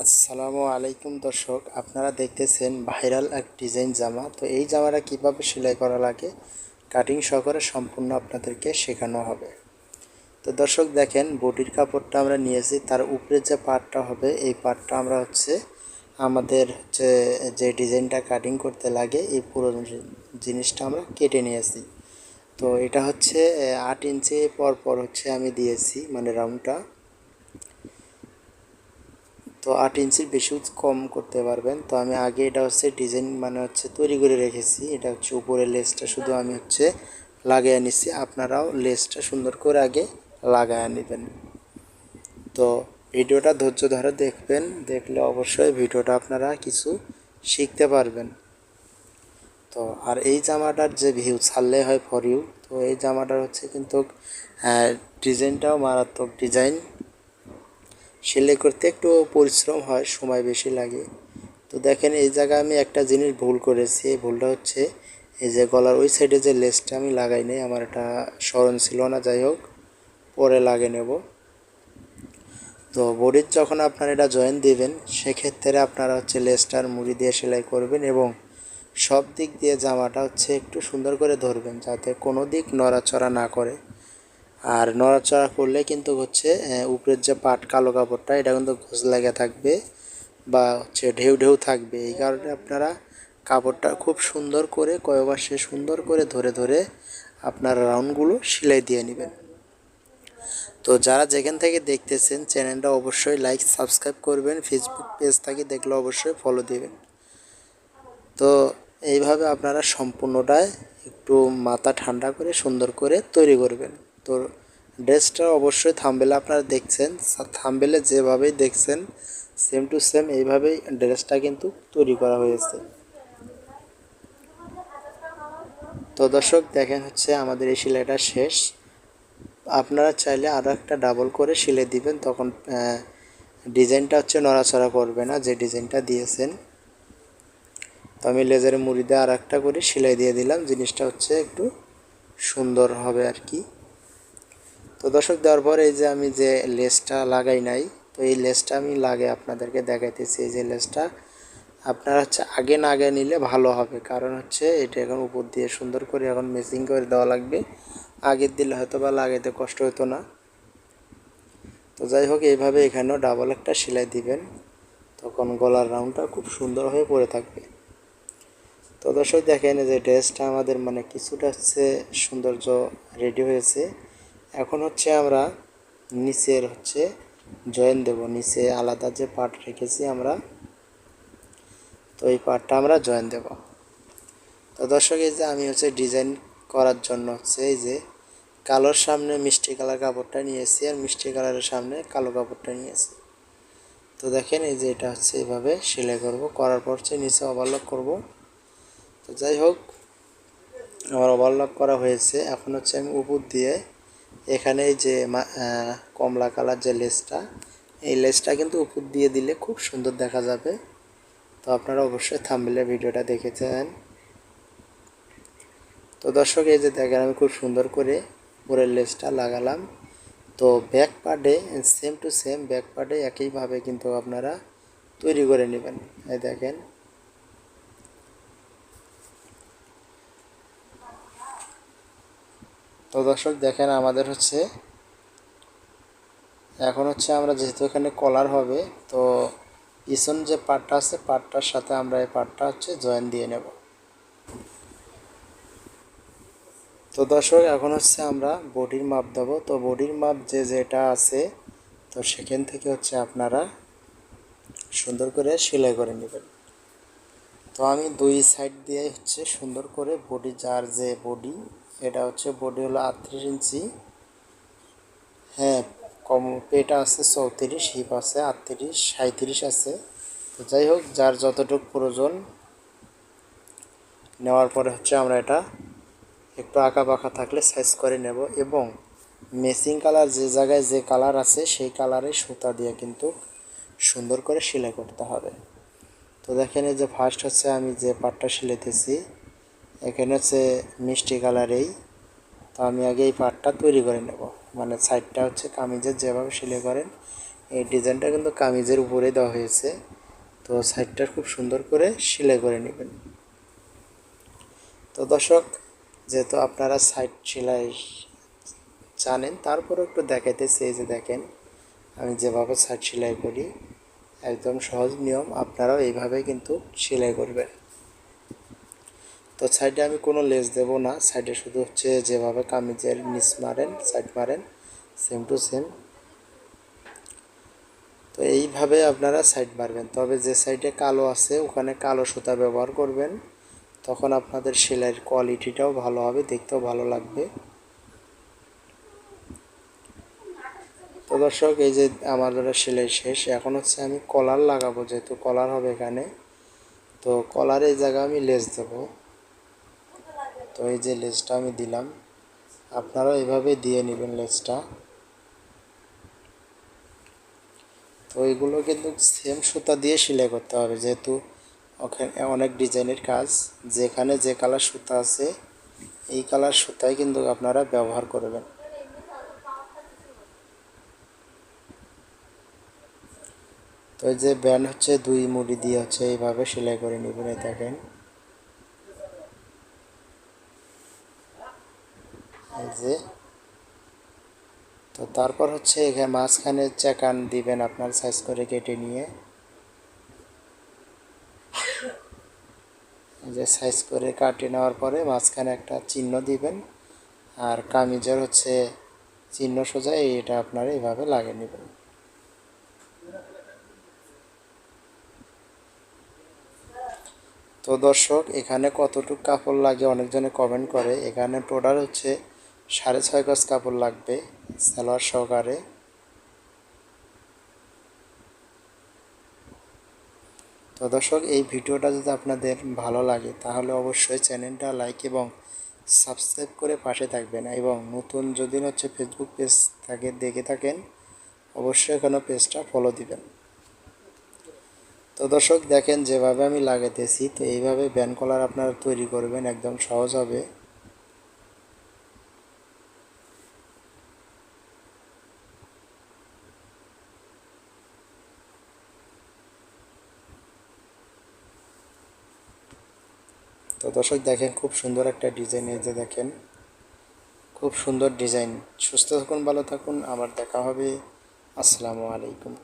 আসসালামু আলাইকুম দর্শক, আপনারা দেখতেছেন ভাইরাল এক ডিজাইন জামা। তো এই জামাটা কীভাবে সেলাই করা লাগে কাটিং সহকারে সম্পূর্ণ আপনাদেরকে শেখানো হবে। তো দর্শক, দেখেন বডির কাপড়টা আমরা নিয়েছি, তার উপরে যে পার্টটা হবে, এই পার্টটা আমরা হচ্ছে আমাদের হচ্ছে যে ডিজাইনটা কাটিং করতে লাগে, এই পুরো জিনিসটা আমরা কেটে নিয়েছি। তো এটা হচ্ছে আট ইঞ্চি পর পর হচ্ছে আমি দিয়েছি মানে রাউন্ডটা তো আট ইঞ্চির বেশি কম করতে পারবেন। তো আমি আগে এটা হচ্ছে ডিজাইন মানে হচ্ছে তৈরি করে রেখেছি। এটা হচ্ছে উপরের লেসটা শুধু আমি হচ্ছে লাগাই নিচ্ছি। আপনারাও লেসটা সুন্দর করে আগে লাগায় নেবেন। তো ভিডিওটা ধৈর্য ধরে দেখবেন। দেখলে অবশ্যই ভিডিওটা আপনারা কিছু শিখতে পারবেন। তো আর এই জামাটার যে ভিউ ছাড়লে হয় ফর ইউ তো এই জামাটার হচ্ছে কিন্তু ডিজাইনটাও মারাত্মক ডিজাইন সেলাই করতে একটু পরিশ্রম হয়, সময় বেশি লাগে। তো দেখেন এই জায়গায় আমি একটা জিনিস ভুল করেছি। এই ভুলটা হচ্ছে এই যে গলার ওই সাইডে যে লেসটা আমি লাগাই নাই, আমার এটা স্মরণ ছিল না, যাই হোক, পরে লাগে নেব। তো বডির যখন আপনারা এটা জয়েন দিবেন, সেক্ষেত্রে আপনারা হচ্ছে লেসটার মুড়ি দিয়ে সেলাই করবেন এবং সব দিক দিয়ে জামাটা হচ্ছে একটু সুন্দর করে ধরবেন, যাতে কোনো দিক নড়াচড়া না করে। আর নড়াচড়া করলে কিন্তু হচ্ছে উপরের যে পাট কালো কাপড়টা, এটা কিন্তু ঘোষ লেগে থাকবে বা হচ্ছে ঢেউ ঢেউ থাকবে। এই কারণে আপনারা কাপড়টা খুব সুন্দর করে, কয়েকবার সে সুন্দর করে ধরে ধরে আপনার রাউন্ডগুলো সেলাই দিয়ে নেবেন। তো যারা যেখান থেকে দেখতেছেন, চ্যানেলটা অবশ্যই লাইক সাবস্ক্রাইব করবেন। ফেসবুক পেজ থেকে দেখলে অবশ্যই ফলো দিবেন। তো এইভাবে আপনারা সম্পূর্ণটায় একটু মাথা ঠান্ডা করে সুন্দর করে তৈরি করবেন। তো ড্রেসটা অবশ্যই থাম্বেলে আপনারা দেখছেন। থাম্বেলে যেভাবেই দেখছেন সেম টু সেম এইভাবেই ড্রেসটা কিন্তু তৈরি করা হয়েছে। তো দর্শক, দেখেন হচ্ছে আমাদের এই সেলাইটা শেষ। আপনারা চাইলে আরও একটা ডাবল করে সেলাই দিবেন, তখন ডিজাইনটা হচ্ছে নড়াচড়া করবে না, যে ডিজাইনটা দিয়েছেন। তো আমি লেজারে মুড়ি দিয়ে আর একটা করে সেলাই দিয়ে দিলাম, জিনিসটা হচ্ছে একটু সুন্দর হবে আর কি। তো দর্শক, দেওয়ার পরে এই যে আমি যে লেসটা লাগাই নাই, তো এই লেসটা আমি লাগে আপনাদেরকে দেখাইতেছি। এই যে লেসটা আপনারা হচ্ছে আগে না আগে নিলে ভালো হবে, কারণ হচ্ছে এটা এখন উপর দিয়ে সুন্দর করে এখন মেসিং করে দেওয়া লাগবে। আগে দিলে হয়তো বা লাগাইতে কষ্ট হতো না। তো যাই হোক, এইভাবে এখানেও ডাবল একটা সেলাই দিবেন। তখন গলার রাউন্ডটা খুব সুন্দর হয়ে পড়ে থাকবে। তো দর্শক, দেখেন যে ড্রেসটা আমাদের মানে কিছুটা হচ্ছে সৌন্দর্য রেডি হয়েছে। এখন হচ্ছে আমরা নিচের হচ্ছে জয়েন দেব। নিচে আলাদা যে পার্ট রেখেছি আমরা, তো এই পার্টটা আমরা জয়েন দেব। তো দর্শক, এই যে আমি হচ্ছে ডিজাইন করার জন্য হচ্ছে এই যে কালোর সামনে মিষ্টি কালার কাপড়টা নিয়েছি আর মিষ্টি কালারের সামনে কালো কাপড়টা নিয়েছি। তো দেখেন এই যে এটা হচ্ছে এইভাবে সেলাই করব। করার পর হচ্ছে নিচে ওভারলক করব। তো যাই হোক, আমার ওভারলক করা হয়েছে। এখন হচ্ছে আমি উপর দিয়ে এখানে যে কমলা কালার যে লেসটা, এই লেসটা কিন্তু উপর দিয়ে দিলে খুব সুন্দর দেখা যাবে। তো আপনারা অবশ্যই থাম্বনেলে ভিডিওটা দেখেছেন তো দর্শক, এই যে দেখেন, আমি খুব সুন্দর করে উপরের লেসটা লাগালাম। তো ব্যাক পার্টে সেম টু সেম ব্যাক পার্টে একইভাবে কিন্তু আপনারা তৈরি করে নেবেন। এই দেখেন তো দর্শক, দেখেন আমাদের হচ্ছে, এখন হচ্ছে আমরা যেহেতু এখানে কলার হবে, তো পিছন যে পার্টটা আছে পার্টটার সাথে আমরা এই পার্টটা হচ্ছে জয়েন দিয়ে নেব। তো দর্শক, এখন হচ্ছে আমরা বডির মাপ দেব। তো বডির মাপ যে যেটা আছে, তো সেখান থেকে হচ্ছে আপনারা সুন্দর করে সেলাই করে নেবেন। তো আমি দুই সাইড দিয়ে হচ্ছে সুন্দর করে বডি, যার যে বডি এটা হচ্ছে বডি হলো আটত্রিশ ইঞ্চি। হ্যাঁ কম পেটা আছে চৌত্রিশ হিপ আছে আটত্রিশ সাঁত্রিশ আছে। তো যাই হোক, যার যতটুকু প্রয়োজন নেওয়ার পরে হচ্ছে আমরা এটা একটু আঁকা বাঁকা থাকলে সাইজ করে নেব এবং মেসিং কালার যে জায়গায় যে কালার আছে সেই কালারে সুতা দিয়ে কিন্তু সুন্দর করে সেলাই করতে হবে। তো দেখেন এই যে ফার্স্ট হচ্ছে আমি যে পাটটা সেলাইতেছি এখানে হচ্ছে মিষ্টি কালারেই তো আমি আগে এই পাটটা তৈরি করে নেব। মানে সাইডটা হচ্ছে কামিজের যেভাবে সেলাই করেন, এই ডিজাইনটা কিন্তু কামিজের উপরে দেওয়া হয়েছে। তো সাইডটা খুব সুন্দর করে সেলাই করে নেবেন। তো দর্শক, যেহেতু আপনারা সাইড সেলাই জানেন, তারপরেও একটু দেখাইতেছি এই যে দেখেন, আমি যেভাবে সাইড সেলাই করি, একদম সহজ নিয়ম, আপনারাও এইভাবে কিন্তু সেলাই করবেন। তো সাইডে আমি কোনো লেস দেব না। সাইডে শুধু হচ্ছে যেভাবে কামিজের নিচ মারেন সাইড মারেন সেম টু সেম তো এইভাবে আপনারা সাইড মারবেন। তবে যে সাইডে কালো আছে, ওখানে কালো সুতা ব্যবহার করবেন। তখন আপনাদের সেলাইয়ের কোয়ালিটিটাও ভালো হবে, দেখতেও ভালো লাগবে। তো দর্শক, এই যে আমার আমাদের সেলাই শেষ। এখন হচ্ছে আমি কলার লাগাবো, যেহেতু কলার হবে এখানে। তো কলার এই জায়গায় আমি লেস দেব। তো এই যে লেসটা আমি দিলাম, আপনারাও এইভাবে দিয়ে নেবেন লেসটা তো এইগুলো কিন্তু সেম সুতা দিয়ে সেলাই করতে হবে, যেহেতু ওখানে অনেক ডিজাইনের কাজ। যেখানে যে কালার সুতা আছে, এই কালার সুতাই কিন্তু আপনারা ব্যবহার করবেন। তো এই যে ব্যান্ড হচ্ছে দুই মুড়ি দিয়ে হচ্ছে এইভাবে সেলাই করে নেবেন দেখেন। এই যে, তো তারপর হচ্ছে এখানে মাঝখানে চাকান দিবেন আপনার সাইজ করে কেটে নিয়ে। যে সাইজ করে কাটে নেওয়ার পরে মাঝখানে একটা চিহ্ন দিবেন। আর কামিজের হচ্ছে চিহ্ন সোজা এটা আপনারা এইভাবে লাগিয়ে নেবেন। তো দর্শক, এখানে কতটুকু কাপড় লাগে অনেকজনে কমেন্ট করে। এখানে টোটাল হচ্ছে সাড়ে ছয় গজ কাপড় লাগবে, সালোয়ার সহকারে। তো দর্শক, এই ভিডিওটা যদি আপনাদের ভালো লাগে, তাহলে অবশ্যই চ্যানেলটা লাইক এবং সাবস্ক্রাইব করে পাশে থাকবেন এবং নতুন যদি হচ্ছে ফেসবুক পেজ থাকে, দেখে থাকেন, অবশ্যই এখানে পেজটা ফলো দিবেন। তো দর্শক, দেখেন যেভাবে আমি লাগাইতেছি, তো এইভাবে ব্যান কলার আপনারা তৈরি করবেন, একদম সহজ হবে। তো দর্শক দেখেন, খুব সুন্দর একটা ডিজাইন এই যে দেখেন। খুব সুন্দর ডিজাইন সুস্থ থাকুন, ভালো থাকুন। আবার দেখা হবে। আসসালামু আলাইকুম।